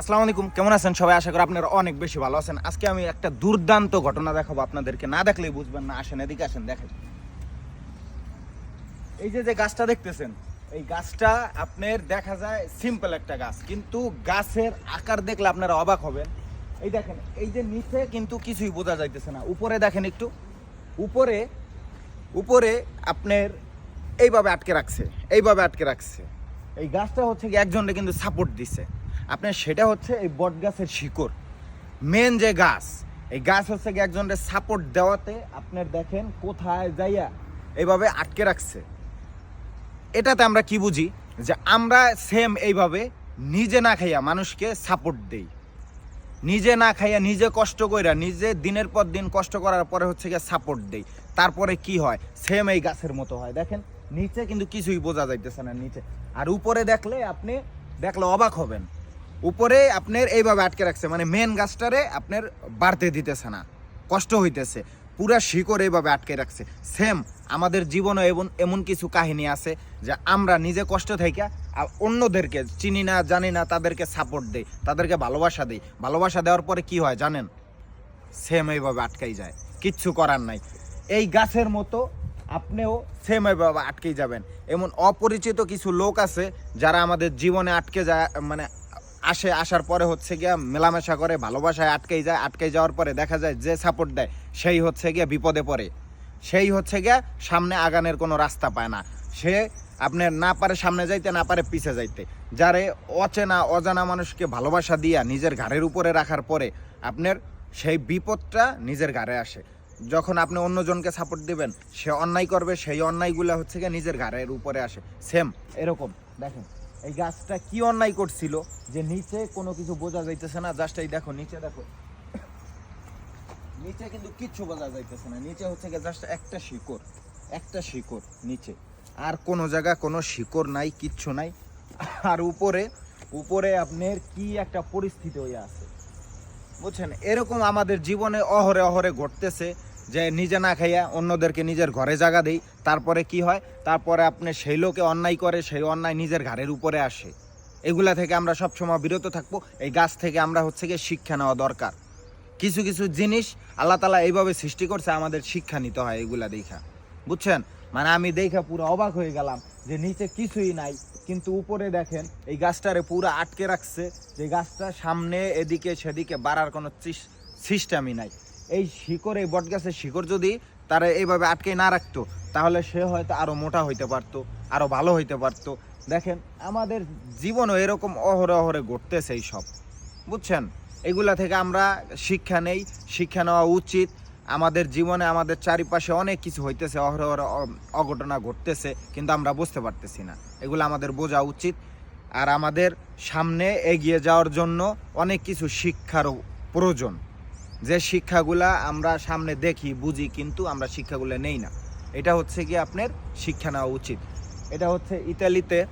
আসসালামু আলাইকুম, কেমন আছেন? সবাই আশা করি আপনারা অনেক বেশি ভালো আছেন। আজকে আমি একটা দুর্দান্ত ঘটনা দেখাবো আপনাদেরকে। না দেখলেই বুঝবেন না, আসেন, এদিকে আসেন, দেখেন। এই যে যে গাছটা দেখতেছেন, এই গাছটা আপনার দেখা যায় সিম্পল একটা গাছ, কিন্তু গাছের আকার দেখলে আপনারা অবাক হবেন। এই দেখেন, এই যে নিচে কিন্তু কিছুই বোঝা যাইতেছে না। উপরে দেখেন একটু। উপরে উপরে আপনার এইভাবে আটকে রাখছে, এইভাবে আটকে রাখছে। এই গাছটা হচ্ছে কি একজনকে কিন্তু সাপোর্ট দিছে। আপনার সেটা হচ্ছে এই বট গাছের শিকড়। মেন যে গাছ, এই গাছ হচ্ছে একজনের সাপোর্ট দেওয়াতে আপনার দেখেন কোথায় যাইয়া এইভাবে আটকে রাখছে। এটাতে আমরা কি বুঝি? যে আমরা সেম এইভাবে নিজে না খাইয়া মানুষকে সাপোর্ট দেই। নিজে না খাইয়া নিজে কষ্ট কইরা, নিজে দিনের পর দিন কষ্ট করার পরে হচ্ছে গিয়ে সাপোর্ট দেই। তারপরে কি হয়? সেম এই গাছের মতো হয়। দেখেন, নিচে কিন্তু কিছুই বোঝা যাইতেছে না নিচে। আর উপরে দেখলে আপনি দেখলে অবাক হবেন। উপরে আপনার এইভাবে আটকে রাখছে মানে মেন গাছটারে আপনার বাড়তে দিতেছে না, কষ্ট হইতেছে, পুরা শিকড় এইভাবে আটকে রাখছে। সেম আমাদের জীবনে এমন এমন কিছু কাহিনী আছে যে আমরা নিজে কষ্ট থেকে আর অন্যদেরকে চিনি না, জানি না, তাদেরকে সাপোর্ট দেই, তাদেরকে ভালোবাসা দেই। ভালোবাসা দেওয়ার পরে কি হয় জানেন? সেম এইভাবে আটকাই যায়, কিচ্ছু করার নাই। এই গাছের মতো আপনিও সেম এইভাবে আটকেই যাবেন। এমন অপরিচিত কিছু লোক আছে যারা আমাদের জীবনে আটকে যায় মানে আসে, আসার পরে হচ্ছে গিয়া মেলামেশা করে, ভালোবাসায় আটকেই যায় আটকে যাওয়ার পরে দেখা যায় যে সাপোর্ট দেয়, সেই হচ্ছে গিয়া বিপদে পড়ে। সেই হচ্ছে গিয়া সামনে আগানের কোনো রাস্তা পায় না। সে আপনার না পারে সামনে যাইতে, না পারে পিছে যাইতে। যারে অচেনা, অজানা মানুষকে ভালোবাসা দিয়া নিজের ঘাড়ের উপরে রাখার পরে আপনার সেই বিপদটা নিজের ঘাড়ে আসে। যখন আপনি অন্যজনকে সাপোর্ট দিবেন, সে অন্যায় করবে, সেই অন্যায়গুলো হচ্ছে গিয়ে নিজের ঘাড়ের উপরে আসে। সেম এরকম, দেখেন। এই গাছটা কি অন্যায় করছিল যে নিচে কোনো কিছু বোঝা যাইতেছে না? জাস্ট এই দেখো, নিচে দেখো। নিচে কিন্তু কিচ্ছু বোঝা যাইতেছে না। নিচে হচ্ছে গিয়ে জাস্ট একটা শিকড় একটা শিকড় নিচে। আর কোনো জায়গা কোনো শিকড় নাই, কিচ্ছু নাই। আর উপরে উপরে আপনার কি একটা পরিস্থিতি হয়ে আছে। বুঝছেন? এরকম আমাদের জীবনে অহরে অহরে ঘটতেছে। যে নিজে না খাইয়া অন্যদেরকে নিজের ঘরে জায়গা দেই, তারপরে কি হয়? তারপরে আপনি সেই লোকে অন্যায় করে, সেই অন্যায় নিজের ঘাড়ের উপরে আসে। এগুলা থেকে আমরা সবসময় বিরত থাকব। এই গাছ থেকে আমরা হচ্ছে গিয়ে শিক্ষা নেওয়া দরকার। কিছু কিছু জিনিস আল্লাহ তালা এইভাবে সৃষ্টি করছে, আমাদের শিক্ষা নিতে হয় এগুলা দেখা। বুঝছেন? মানে আমি দেখা পুরো অবাক হয়ে গেলাম যে নিচে কিছুই নাই, কিন্তু উপরে দেখেন এই গাছটারে পুরো আটকে রাখছে। যে গাছটা সামনে, এদিকে, সেদিকে বাড়ার কোনো সিস্টেমই নাই। এই শিকড়, এই বট গাছের শিকড় যদি তারা এইভাবে আটকে না রাখতো, তাহলে সে হয়তো আরও মোটা হইতে পারতো আরও ভালো হইতে পারতো। দেখেন, আমাদের জীবনও এরকম অহরে অহরে ঘটতেছে এই সব। বুঝছেন? এগুলা থেকে আমরা শিক্ষা নেই, শিক্ষা নেওয়া উচিত। আমাদের জীবনে আমাদের চারিপাশে অনেক কিছু হইতেছে অহরে অহরে অঘটনা ঘটতেছে, কিন্তু আমরা বুঝতে পারতেছি না। এগুলো আমাদের বোঝা উচিত। আর আমাদের সামনে এগিয়ে যাওয়ার জন্য অনেক কিছু শিক্ষারও প্রয়োজন। যে শিক্ষাগুলা আমরা সামনে দেখি, বুঝি, কিন্তু আমরা শিক্ষাগুলো নেই না। এটা হচ্ছে কি আপনার শিক্ষা নেওয়া উচিত। এটা হচ্ছে ইতালিতে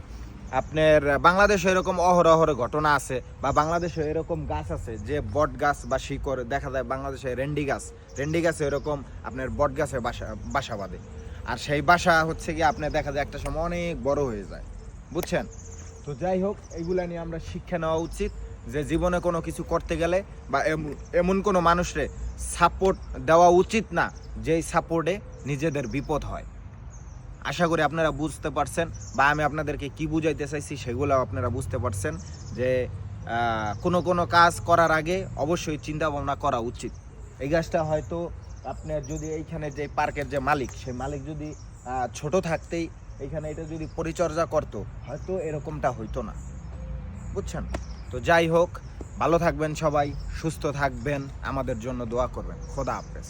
আপনার বাংলাদেশে এরকম অহরহ ঘটনা আছে বা বাংলাদেশে এরকম গাছ আছে যে বট গাছ বা শিকড়, দেখা যায় বাংলাদেশে রেন্ডি গাছ। রেন্ডি গাছে এরকম আপনার বট গাছে বাসা বাসা বাঁধে। আর সেই বাসা হচ্ছে কি আপনার দেখা যায় একটা সময় অনেক বড় হয়ে যায়। বুঝছেন? তো যাই হোক, এইগুলা নিয়ে আমরা শিক্ষা নেওয়া উচিত। যে জীবনে কোনো কিছু করতে গেলে বা এম- এমন কোনো মানুষরে সাপোর্ট দেওয়া উচিত না, যেই সাপোর্টে নিজেদের বিপদ হয়। আশা করি আপনারা বুঝতে পারছেন বা আমি আপনাদেরকে কি বুঝাইতে চাইছি সেগুলো আপনারা বুঝতে পারছেন যে কোনো কোনো কাজ করার আগে অবশ্যই চিন্তা ভাবনা করা উচিত। এই গাছটা হয়তো আপনার যদি এইখানে যে পার্কের যে মালিক, সেই মালিক যদি ছোট থাকতেই এখানে এটা যদি পরিচর্যা করতো, হয়তো এরকমটা হইতো না। বুঝছেন? তো যাই হোক ভালো থাকবেন সবাই সুস্থ থাকবেন আমাদের জন্য দোয়া করবেন। খোদা হাফেজ।